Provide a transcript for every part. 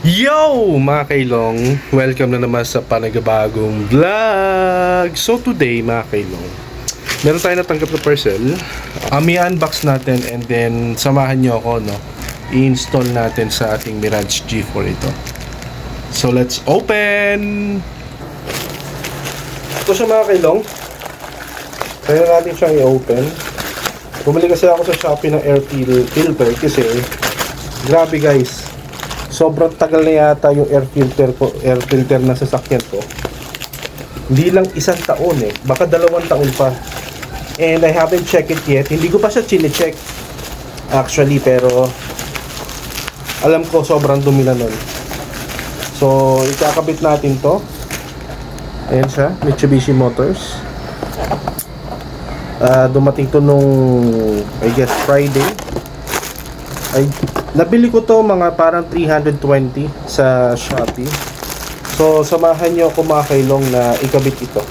Yo mga kailong! Welcome na naman sa panagabagong vlog! So today mga kailong, meron tayo natanggap na parcel. Um, i-unbox natin and then samahan nyo ako no, i-install natin sa ating Mirage G4 ito. So let's open! Ito siya mga kailong. Kaya natin siyang i-open. Bumili kasi ako sa Shopee ng air fil- filter kasi grabe guys sobrang tagal na yata yung air filter ko, air filter na sasakyan ko. Hindi lang isang taon eh, baka dalawang taon pa. And I haven't checked it yet. Hindi ko pa siya chine-check actually, pero alam ko sobrang dumi na nun. So, ikakabit natin to. Ayan siya, Mitsubishi Motors. Ah, dumating to nung, I guess, Friday. Ay, nabili ko to mga parang 320 sa Shopee. So, samahan nyo ako mga kailong na ikabit ito.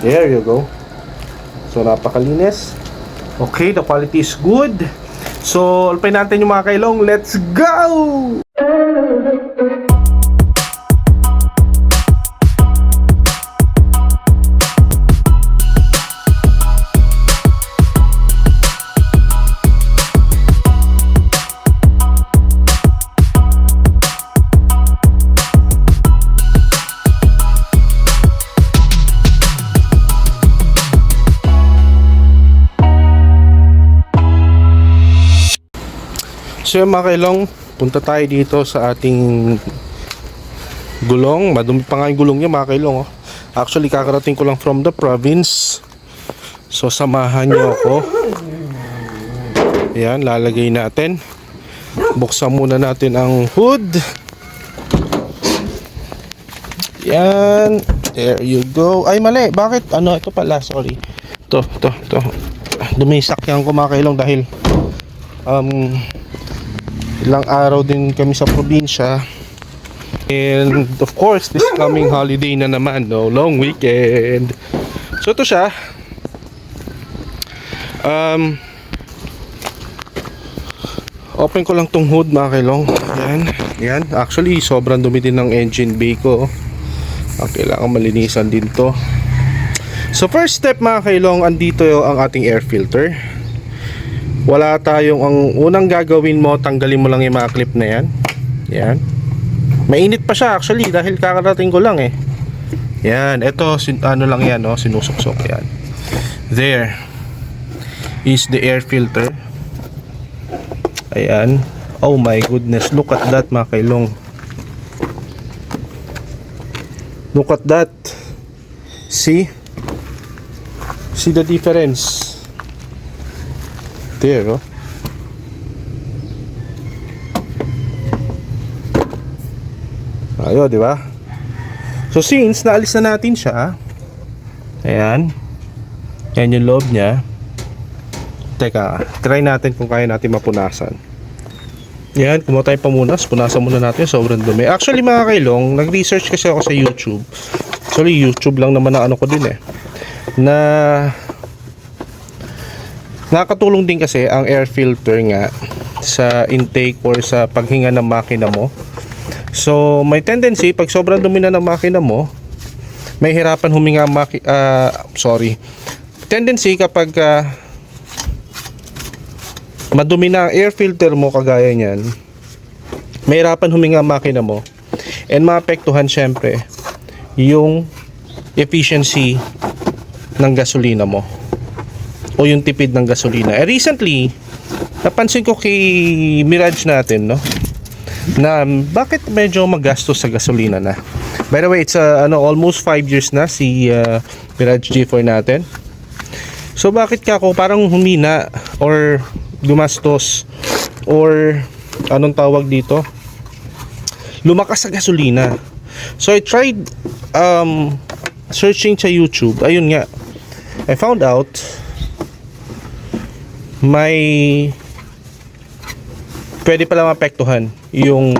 There you go. So, napakalinis. Okay, the quality is good. So, alpay natin yung mga kailong. Let's go! So yun, mga kailong, punta tayo dito sa ating gulong. Madumi pa nga yung gulong niya mga kailong. Oh. Actually, kakarating ko lang from the province. So samahan niyo ako. Yan, lalagay natin. Buksan muna natin ang hood. Yan. There you go. Ay, mali. Bakit? Ano, ito pala. Sorry. Ito, ito, ito. Dumisak yan ko mga kailong dahil um, ilang araw din kami sa probinsya. And of course, this coming holiday na naman, no? Long weekend. So ito siya. Um, open ko lang tong hood mga kailong. Yan. Yan. Actually, sobrang dumi din ng engine bay ko. Ang kailangan malinisan din to. So first step mga kailong, andito ang ating air filter wala tayong ang unang gagawin mo tanggalin mo lang yung mga clip na yan. Yan. Mainit pa siya actually dahil kakarating ko lang eh. Yan ito sin, ano lang yan no sinusuksok yan. There is the air filter. Ayan. Oh my goodness look at that mga kailong. Look at that. See? See the difference there, oh. Ayo, di ba? So since naalis na natin siya, ayan. Yan yung loob niya. Teka, try natin kung kaya natin mapunasan. Yan, kumuha tayong pamunas. Punasan muna natin, sobrang dumi. Actually mga kailong, nag-research kasi ako sa YouTube. Actually, YouTube lang naman na ano ko din eh. Na Nakakatulong din kasi ang air filter nga sa intake or sa paghinga ng makina mo. So, may tendency pag sobrang dumi na ng makina mo, may hirapan huminga maki ah, sorry. Tendency kapag ah, madumi na ang air filter mo kagaya niyan, may hirapan huminga ang makina mo and maapektuhan syempre yung efficiency ng gasolina mo o yung tipid ng gasolina. Eh recently, napansin ko kay Mirage natin, no? Na bakit medyo magastos sa gasolina na. By the way, it's uh, ano almost 5 years na si uh, Mirage G4 natin. So bakit ka ako parang humina or gumastos or anong tawag dito? Lumakas sa gasolina. So I tried um, searching sa YouTube. Ayun nga. I found out may pwede pala mapektuhan yung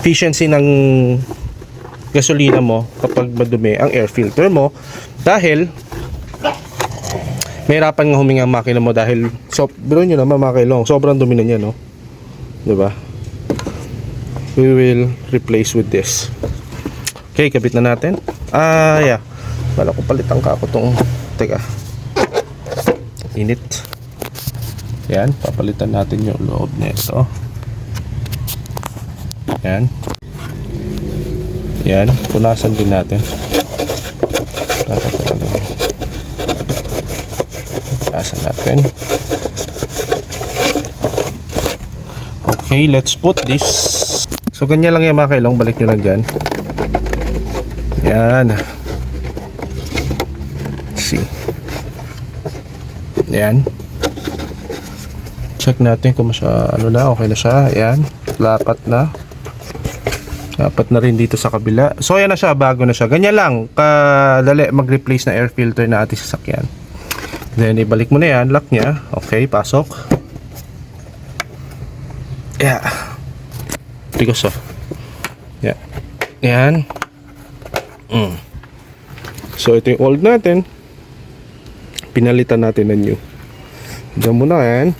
efficiency ng gasolina mo kapag madumi ang air filter mo dahil Mahirapan nga huminga ang makina mo dahil so, biro nyo naman mga kailong, sobrang dumi na niya, no? 'Di ba? We will replace with this. Okay, kabit na natin. Ah, yeah. Bala ko palitan ka ako tong teka. Init. Yan, papalitan natin yung loob nito. Yan. Yan, punasan din natin. Punasan natin. Okay, let's put this. So, ganyan lang yung mga kailong. Balik nyo lang dyan. Yan. See. Yan. Check natin kung masya, ano na, okay na siya. Yan. Lapat na. Dapat na rin dito sa kabila. So ayan na siya, bago na siya. Ganyan lang, kadali mag-replace na air filter na ating sasakyan. Then ibalik mo na yan, lock niya. Okay, pasok. Yeah. Because of. Yeah. Yan. Mm. So ito yung old natin. Pinalitan natin ng new. Diyan mo na yan.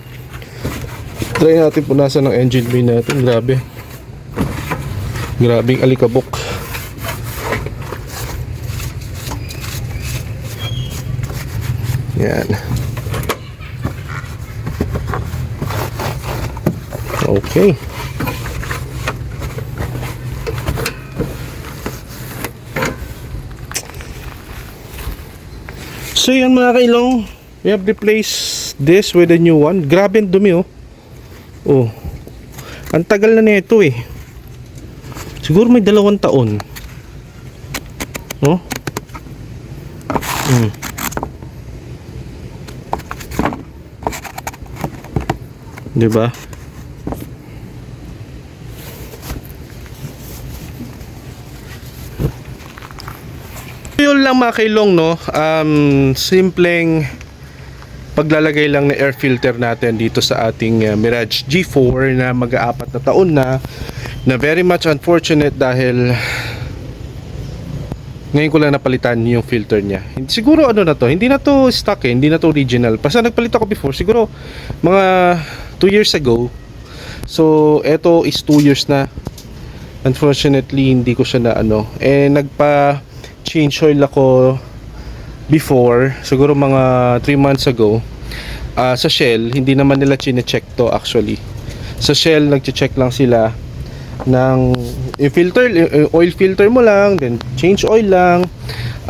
Try natin punasan ng engine bay natin. Grabe. Grabing alikabok. Yan. Okay. So yan mga kailong, we have replaced this with a new one. Grabe ang dumi oh. Oh. Ang tagal na nito eh. Siguro may dalawang taon. Oh. Hmm. Di Lang mga kailong no. Um, simpleng paglalagay lang ng air filter natin dito sa ating uh, Mirage G4 na mag-aapat na taon na na very much unfortunate dahil ngayon ko lang napalitan yung filter niya. Siguro ano na to, hindi na to stock eh, hindi na to original. Basta nagpalit ako before, siguro mga 2 years ago. So, eto is 2 years na. Unfortunately, hindi ko siya na ano. Eh, nagpa change oil ako before, siguro mga 3 months ago. Ah, sa Shell, hindi naman nila chine-check to actually. Sa Shell, nagche-check lang sila ng filter, oil filter mo lang, then change oil lang.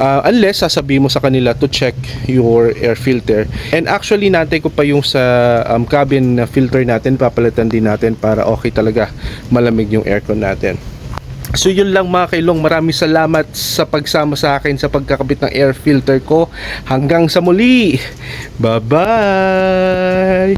Ah, unless sasabihin mo sa kanila to check your air filter. And actually, natay ko pa yung sa um, cabin filter natin, papalitan din natin para okay talaga malamig yung aircon natin. So yun lang mga kailong, maraming salamat sa pagsama sa akin sa pagkakabit ng air filter ko. Hanggang sa muli. Bye-bye!